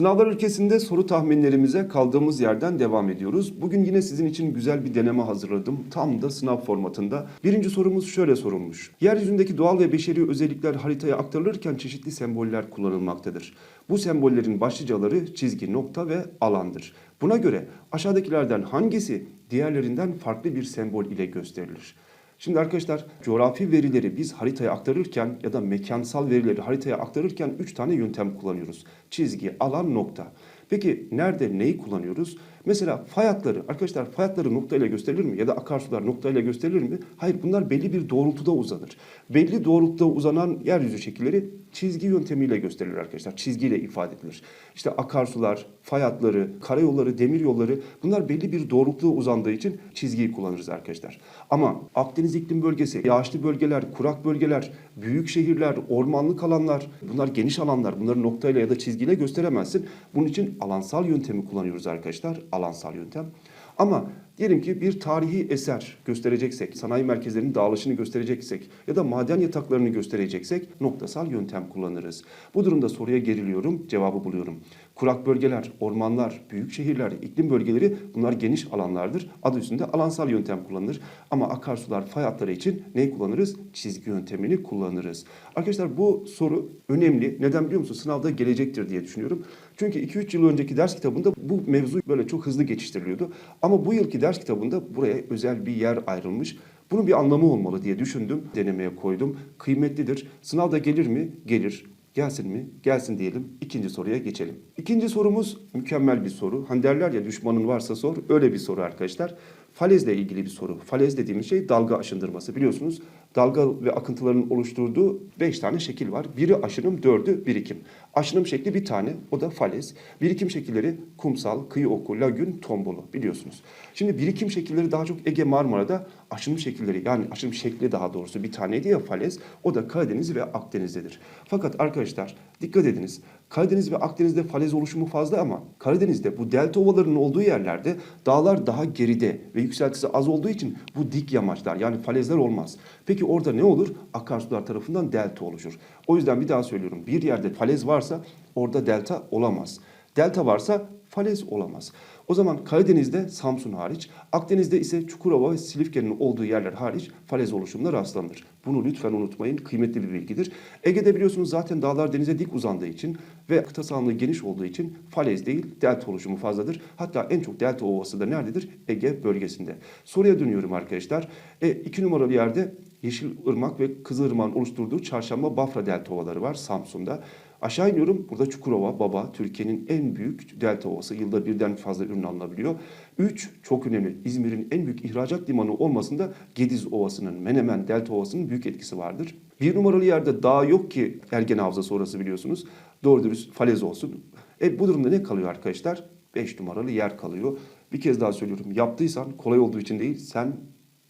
Sınavlar ülkesinde soru tahminlerimize kaldığımız yerden devam ediyoruz. Bugün yine sizin için güzel bir deneme hazırladım. Tam da sınav formatında. Birinci sorumuz şöyle sorulmuş. Yeryüzündeki doğal ve beşeri özellikler haritaya aktarılırken çeşitli semboller kullanılmaktadır. Bu sembollerin başlıcaları çizgi, nokta ve alandır. Buna göre aşağıdakilerden hangisi diğerlerinden farklı bir sembol ile gösterilir? Şimdi arkadaşlar coğrafi verileri biz haritaya aktarırken ya da mekansal verileri haritaya aktarırken 3 tane yöntem kullanıyoruz. Çizgi, alan, nokta. Peki nerede neyi kullanıyoruz? Mesela fay hatları, arkadaşlar fay hatları noktayla gösterilir mi? Ya da akarsular noktayla gösterilir mi? Hayır bunlar belli bir doğrultuda uzanır. Belli doğrultuda uzanan yeryüzü şekilleri çizgi yöntemiyle gösterilir arkadaşlar. Çizgiyle ifade edilir. İşte akarsular, fay hatları, karayolları, demir yolları bunlar belli bir doğrultuda uzandığı için çizgiyi kullanırız arkadaşlar. Ama Akdeniz iklim bölgesi, yağışlı bölgeler, kurak bölgeler, büyük şehirler, ormanlık alanlar bunlar geniş alanlar. Bunları noktayla ya da çizgiyle gösteremezsin. Bunun için alansal yöntemi kullanıyoruz arkadaşlar. Alansal yöntem. Ama diyelim ki bir tarihi eser göstereceksek, sanayi merkezlerinin dağılışını göstereceksek ya da maden yataklarını göstereceksek noktasal yöntem kullanırız. Bu durumda soruya geriliyorum, cevabı buluyorum. Kurak bölgeler, ormanlar, büyük şehirler, iklim bölgeleri bunlar geniş alanlardır. Adı üstünde alansal yöntem kullanılır. Ama akarsular, fay hatları için ne kullanırız? Çizgi yöntemini kullanırız. Arkadaşlar bu soru önemli. Neden biliyor musunuz? Sınavda gelecektir diye düşünüyorum. Çünkü 2-3 yıl önceki ders kitabında bu mevzu böyle çok hızlı geçiştiriliyordu. Ama bu yılki ders kitabında buraya özel bir yer ayrılmış. Bunun bir anlamı olmalı diye düşündüm. Denemeye koydum. Kıymetlidir. Sınavda gelir mi? Gelir. Gelsin mi? Gelsin diyelim. İkinci soruya geçelim. İkinci sorumuz mükemmel bir soru. Hani derler ya düşmanın varsa sor. Öyle bir soru arkadaşlar. Falezle ilgili bir soru. Falez dediğimiz şey dalga aşındırması. Biliyorsunuz dalga ve akıntıların oluşturduğu 5 tane şekil var. Biri aşınım, dördü birikim. Aşınım şekli bir tane, o da falez. Birikim şekilleri kumsal, kıyı oku, lagün, tombolo biliyorsunuz. Şimdi birikim şekilleri daha çok Ege Marmara'da aşınım şekilleri yani aşınım şekli daha doğrusu bir taneydi ya falez. O da Karadeniz ve Akdeniz'dedir. Fakat arkadaşlar dikkat ediniz. Karadeniz ve Akdeniz'de falez oluşumu fazla ama Karadeniz'de bu delta ovalarının olduğu yerlerde dağlar daha geride ve yükseltisi az olduğu için bu dik yamaçlar yani falezler olmaz. Peki orada ne olur? Akarsular tarafından delta oluşur. O yüzden bir daha söylüyorum. Bir yerde falez varsa orada delta olamaz. Delta varsa falez olamaz. O zaman Karadeniz'de Samsun hariç, Akdeniz'de ise Çukurova ve Silifke'nin olduğu yerler hariç falez oluşumuna rastlanır. Bunu lütfen unutmayın. Kıymetli bir bilgidir. Ege'de biliyorsunuz zaten dağlar denize dik uzandığı için ve kıta sahanlığı geniş olduğu için falez değil delta oluşumu fazladır. Hatta en çok delta ovası da nerededir? Ege bölgesinde. Soruya dönüyorum arkadaşlar. E, iki numaralı yerde Yeşil Irmak ve Kızılırmak'ın oluşturduğu Çarşamba Bafra delta ovaları var Samsun'da. Aşağı iniyorum. Burada Çukurova, Baba, Türkiye'nin en büyük delta ovası. Yılda birden fazla ürün alınabiliyor. Üç, çok önemli. İzmir'in en büyük ihracat limanı olmasında Gediz Ovası'nın, Menemen Delta Ovası'nın büyük etkisi vardır. Bir numaralı yerde dağ yok ki Ergen Havzası orası biliyorsunuz. Doğru dürüst falez olsun. E bu durumda ne kalıyor arkadaşlar? 5 numaralı yer kalıyor. Bir kez daha söylüyorum. Yaptıysan kolay olduğu için değil, sen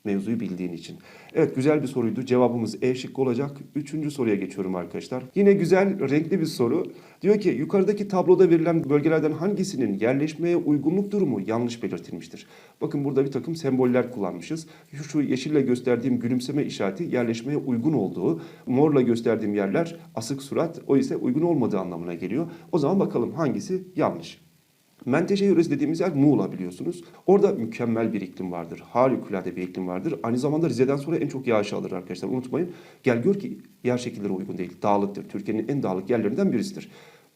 mevzuyu bildiğin için. Evet güzel bir soruydu. Cevabımız E şıkkı olacak. Üçüncü soruya geçiyorum arkadaşlar. Yine güzel, renkli bir soru. Diyor ki yukarıdaki tabloda verilen bölgelerden hangisinin yerleşmeye uygunluk durumu yanlış belirtilmiştir? Bakın burada bir takım semboller kullanmışız. Şu yeşille gösterdiğim gülümseme işareti yerleşmeye uygun olduğu, morla gösterdiğim yerler asık surat, o ise uygun olmadığı anlamına geliyor. O zaman bakalım hangisi yanlış? Menteşe yöresi dediğimiz yer Muğla biliyorsunuz. Orada mükemmel bir iklim vardır. Harikulade bir iklim vardır. Aynı zamanda Rize'den sonra en çok yağış alır arkadaşlar. Unutmayın. Gel gör ki yer şekilleri uygun değil. Dağlıktır. Türkiye'nin en dağlık yerlerinden birisidir.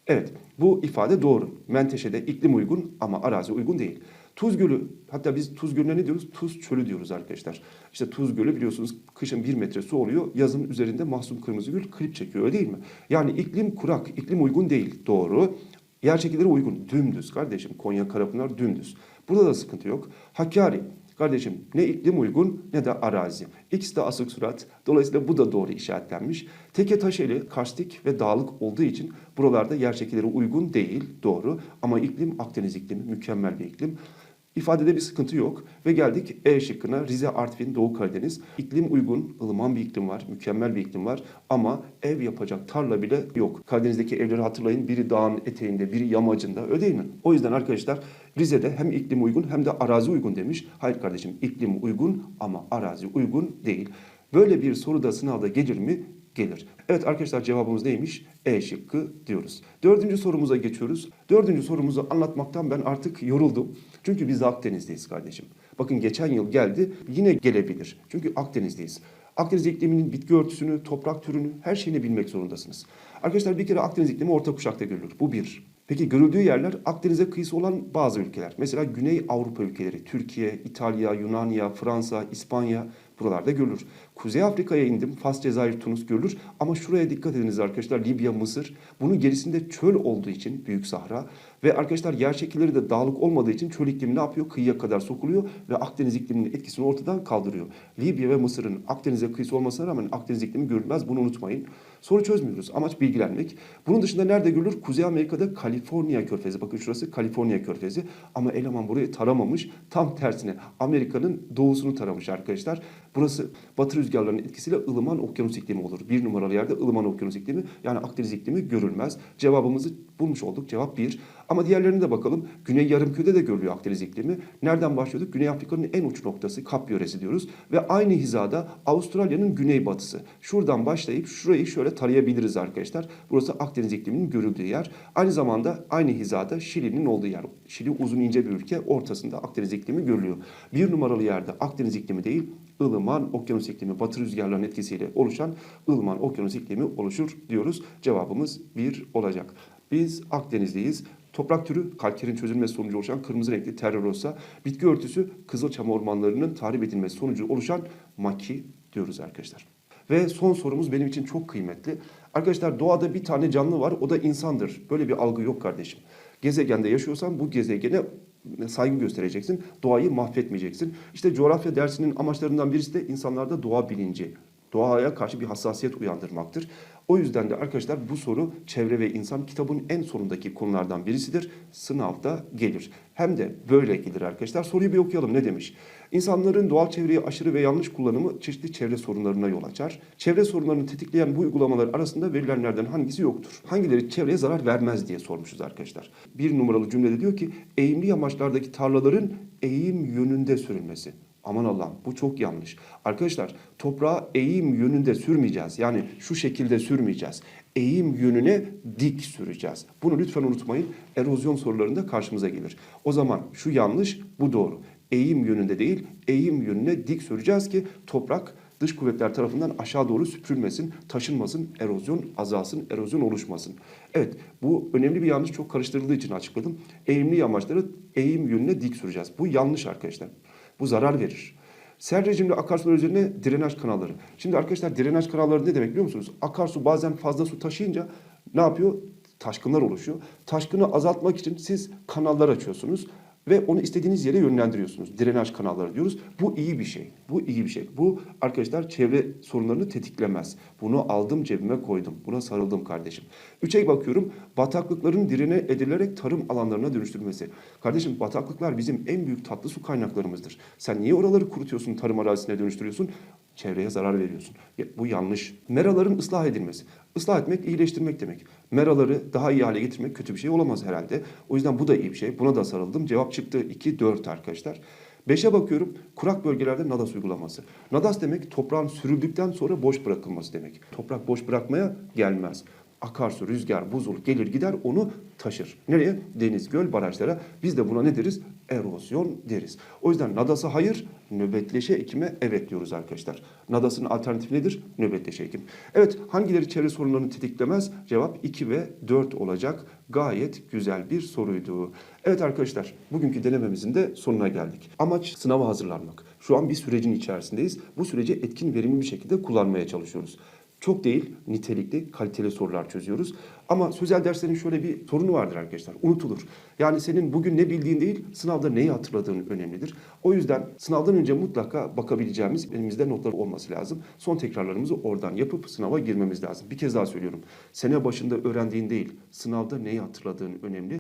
Evet bu ifade doğru. Menteşe'de iklim uygun ama arazi uygun değil. Tuz Gölü, hatta biz Tuz Gölü'ne ne diyoruz? Tuz Çölü diyoruz arkadaşlar. İşte Tuz Gölü biliyorsunuz kışın bir metre su oluyor. Yazın üzerinde Mahsun Kırmızıgül klip çekiyor öyle değil mi? Yani iklim kurak, iklim uygun değil. Doğru. Yer şekilleri uygun. Dümdüz kardeşim. Konya Karapınar dümdüz. Burada da sıkıntı yok. Hakkari. Kardeşim ne iklim uygun ne de arazi. İkisi de asık surat. Dolayısıyla bu da doğru işaretlenmiş. Teke taşeli, karstik ve dağlık olduğu için buralarda yer şekilleri uygun değil. Doğru. Ama iklim Akdeniz iklimi. Mükemmel bir iklim. İfadede bir sıkıntı yok ve geldik E şıkkına Rize, Artvin, Doğu Karadeniz. İklim uygun, ılıman bir iklim var, mükemmel bir iklim var ama ev yapacak tarla bile yok. Karadeniz'deki evleri hatırlayın biri dağın eteğinde, biri yamacında öyle değil mi? O yüzden arkadaşlar Rize'de hem iklim uygun hem de arazi uygun demiş. Hayır kardeşim iklim uygun ama arazi uygun değil. Böyle bir soruda sınavda gelir mi? Gelir. Evet arkadaşlar cevabımız neymiş? E şıkkı diyoruz. Dördüncü sorumuza geçiyoruz. Dördüncü sorumuzu anlatmaktan ben artık yoruldum. Çünkü biz Akdeniz'deyiz kardeşim. Bakın geçen yıl geldi yine gelebilir. Çünkü Akdeniz'deyiz. Akdeniz ikliminin bitki örtüsünü, toprak türünü, her şeyini bilmek zorundasınız. Arkadaşlar bir kere Akdeniz iklimi orta kuşakta görülür. Bu bir. Peki görüldüğü yerler Akdeniz'e kıyısı olan bazı ülkeler. Mesela Güney Avrupa ülkeleri, Türkiye, İtalya, Yunanya, Fransa, İspanya buralarda görülür. Kuzey Afrika'ya indim, Fas, Cezayir, Tunus görülür. Ama şuraya dikkat ediniz arkadaşlar, Libya, Mısır. Bunun gerisinde çöl olduğu için Büyük Sahra ve arkadaşlar yer şekilleri de dağlık olmadığı için çöl iklimi ne yapıyor? Kıyıya kadar sokuluyor ve Akdeniz ikliminin etkisini ortadan kaldırıyor. Libya ve Mısır'ın Akdeniz'e kıyısı olmasına rağmen Akdeniz iklimi görülmez. Bunu unutmayın. Soru çözmüyoruz. Amaç bilgilenmek. Bunun dışında nerede görülür? Kuzey Amerika'da Kaliforniya Körfezi. Bakın şurası Kaliforniya Körfezi. Ama eleman burayı taramamış. Tam tersine Amerika'nın doğusunu taramış arkadaşlar. Burası batı rüzgarlarının etkisiyle ılıman okyanus iklimi olur. Bir numaralı yerde ılıman okyanus iklimi yani Akdeniz iklimi görülmez. Cevabımızı bulmuş olduk. Cevap 1. Ama diğerlerine de bakalım. Güney Yarımküre'de de görülüyor Akdeniz iklimi. Nereden başlıyorduk? Güney Afrika'nın en uç noktası Kap yöresi diyoruz. Ve aynı hizada Avustralya'nın güneybatısı. Şuradan başlayıp şurayı şöyle tarayabiliriz arkadaşlar. Burası Akdeniz ikliminin görüldüğü yer. Aynı zamanda aynı hizada Şili'nin olduğu yer. Şili uzun ince bir ülke. Ortasında Akdeniz iklimi görülüyor. Bir numaralı yerde Akdeniz iklimi değil, ılıman okyanus iklimi, batı rüzgarlarının etkisiyle oluşan ılıman okyanus iklimi oluşur diyoruz. Cevabımız 1 olacak. Biz Akdeniz'deyiz. Toprak türü kalkerin çözülmesi sonucu oluşan kırmızı renkli terrarosa, bitki örtüsü kızılçam ormanlarının tahrip edilmesi sonucu oluşan maki diyoruz arkadaşlar. Ve son sorumuz benim için çok kıymetli. Arkadaşlar doğada bir tane canlı var o da insandır. Böyle bir algı yok kardeşim. Gezegende yaşıyorsan bu gezegene saygı göstereceksin. Doğayı mahvetmeyeceksin. İşte coğrafya dersinin amaçlarından birisi de insanlarda doğa bilinci. Doğaya karşı bir hassasiyet uyandırmaktır. O yüzden de arkadaşlar bu soru çevre ve insan kitabın en sonundaki konulardan birisidir. Sınavda gelir. Hem de böyle gelir arkadaşlar. Soruyu bir okuyalım ne demiş? İnsanların doğal çevreyi aşırı ve yanlış kullanımı çeşitli çevre sorunlarına yol açar. Çevre sorunlarını tetikleyen bu uygulamalar arasında verilenlerden hangisi yoktur? Hangileri çevreye zarar vermez diye sormuşuz arkadaşlar. Bir numaralı cümlede diyor ki eğimli yamaçlardaki tarlaların eğim yönünde sürülmesi. Aman Allah'ım bu çok yanlış. Arkadaşlar toprağa eğim yönünde sürmeyeceğiz. Yani şu şekilde sürmeyeceğiz. Eğim yönüne dik süreceğiz. Bunu lütfen unutmayın. Erozyon sorularında karşımıza gelir. O zaman şu yanlış, bu doğru. Eğim yönünde değil, eğim yönüne dik süreceğiz ki toprak dış kuvvetler tarafından aşağı doğru süpürülmesin, taşınmasın, erozyon azalsın, erozyon oluşmasın. Evet, bu önemli bir yanlış çok karıştırıldığı için açıkladım. Eğimli yamaçları eğim yönüne dik süreceğiz. Bu yanlış arkadaşlar. Bu zarar verir. Sel rejimli akarsular üzerine drenaj kanalları. Şimdi arkadaşlar drenaj kanalları ne demek biliyor musunuz? Akarsu bazen fazla su taşıyınca ne yapıyor? Taşkınlar oluşuyor. Taşkını azaltmak için siz kanallar açıyorsunuz ve onu istediğiniz yere yönlendiriyorsunuz. Drenaj kanalları diyoruz. Bu iyi bir şey. Bu iyi bir şey. Bu arkadaşlar çevre sorunlarını tetiklemez. Bunu aldım cebime koydum. Buna sarıldım kardeşim. Üçe bakıyorum. Bataklıkların direne edilerek tarım alanlarına dönüştürülmesi. Kardeşim bataklıklar bizim en büyük tatlı su kaynaklarımızdır. Sen niye oraları kurutuyorsun, tarım arazisine dönüştürüyorsun? Çevreye zarar veriyorsun. Bu yanlış. Meraların ıslah edilmesi. Islah etmek iyileştirmek demek. Meraları daha iyi hale getirmek kötü bir şey olamaz herhalde. O yüzden bu da iyi bir şey. Buna da sarıldım. Cevap çıktı 2, 4 arkadaşlar. Beşe bakıyorum. Kurak bölgelerde NADAS uygulaması. NADAS demek toprağın sürüldükten sonra boş bırakılması demek. Toprak boş bırakmaya gelmez. Akarsu, rüzgar, buzul gelir gider onu taşır. Nereye? Deniz, göl, barajlara. Biz de buna ne deriz? Erozyon deriz. O yüzden NADAS'a hayır, nöbetleşe ekime evet diyoruz arkadaşlar. NADAS'ın alternatifi nedir? Nöbetleşe ekim. Evet, hangileri çevre sorunlarını tetiklemez? Cevap 2 ve 4 olacak. Gayet güzel bir soruydu. Evet arkadaşlar, bugünkü denememizin de sonuna geldik. Amaç sınava hazırlanmak. Şu an bir sürecin içerisindeyiz. Bu süreci etkin, verimli bir şekilde kullanmaya çalışıyoruz. Çok değil, nitelikli, kaliteli sorular çözüyoruz. Ama sözel derslerin şöyle bir sorunu vardır arkadaşlar. Unutulur. Yani senin bugün ne bildiğin değil, sınavda neyi hatırladığın önemlidir. O yüzden sınavdan önce mutlaka bakabileceğimiz elimizde notlar olması lazım. Son tekrarlarımızı oradan yapıp sınava girmemiz lazım. Bir kez daha söylüyorum. Sene başında öğrendiğin değil, sınavda neyi hatırladığın önemli.